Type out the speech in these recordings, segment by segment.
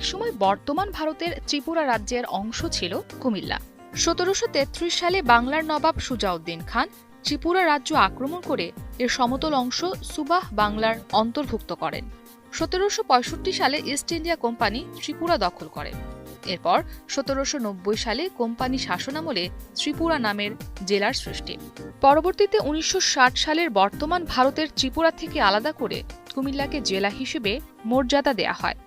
একসময় বর্তমান ভারতের ত্রিপুরা রাজ্যের অংশ ছিল কুমিল্লা। সতেরোশো তেত্রিশ সালে বাংলার নবাব সুজাউদ্দিন খান ত্রিপুরা রাজ্য আক্রমণ করে এর সমতল অংশ সুবাহ বাংলার অন্তর্ভুক্ত করেন। সতেরোশো পঁয়ষট্টি সালে ইস্ট ইন্ডিয়া কোম্পানি ত্রিপুরা দখল করে। এরপর সতেরোশো নব্বই সালে কোম্পানি শাসনামলে ত্রিপুরা নামের জেলার সৃষ্টি। পরবর্তীতে উনিশশো ষাট সালের বর্তমান ভারতের ত্রিপুরা থেকে আলাদা করে কুমিল্লাকে জেলা হিসেবে মর্যাদা দেয়া হয়।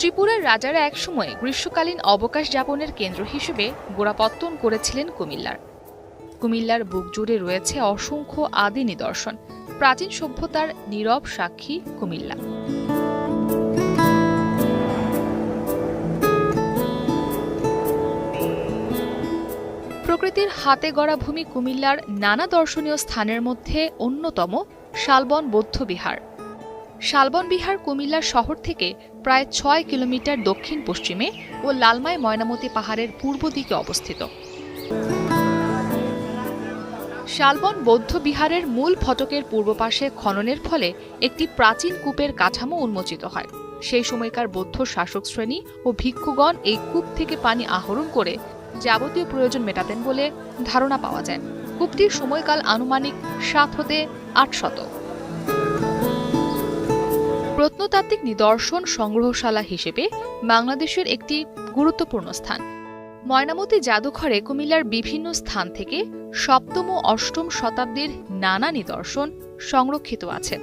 ত্রিপুরার রাজারা একসময় গ্রীষ্মকালীন অবকাশ যাপনের কেন্দ্র হিসেবে গোড়াপত্তন করেছিলেন কুমিল্লার। কুমিল্লার বুক জুড়ে রয়েছে অসংখ্য আদি নিদর্শন। প্রাচীন সভ্যতার নীরব সাক্ষী কুমিল্লা। প্রকৃতির হাতে গড়া ভূমি কুমিল্লার নানা দর্শনীয় স্থানের মধ্যে অন্যতম শালবন বৌদ্ধবিহার। শালবন বিহার কুমিল্লা শহর থেকে প্রায় ছয় কিলোমিটার দক্ষিণ পশ্চিমে ও লালমাই ময়নামতি পাহাড়ের পূর্ব দিকে অবস্থিত। শালবন বৌদ্ধ বিহারের মূল ফটকের পূর্ব পাশে খননের ফলে একটি প্রাচীন কূপের কাঠামো উন্মোচিত হয়। সেই সময়কার বৌদ্ধ শাসক শ্রেণি ও ভিক্ষুগণ এই কূপ থেকে পানি আহরণ করে যাবতীয় প্রয়োজন মেটাতেন বলে ধারণা পাওয়া যায়। কূপটির সময়কাল আনুমানিক সাত হতে আট শতক। প্রত্নতাত্ত্বিক নিদর্শন সংগ্রহশালা হিসেবে বাংলাদেশের একটি গুরুত্বপূর্ণ স্থান। ময়নামতি জাদুঘরে কুমিল্লার বিভিন্ন স্থান থেকে সপ্তম ও অষ্টম শতাব্দীর নানা নিদর্শন সংরক্ষিত আছে।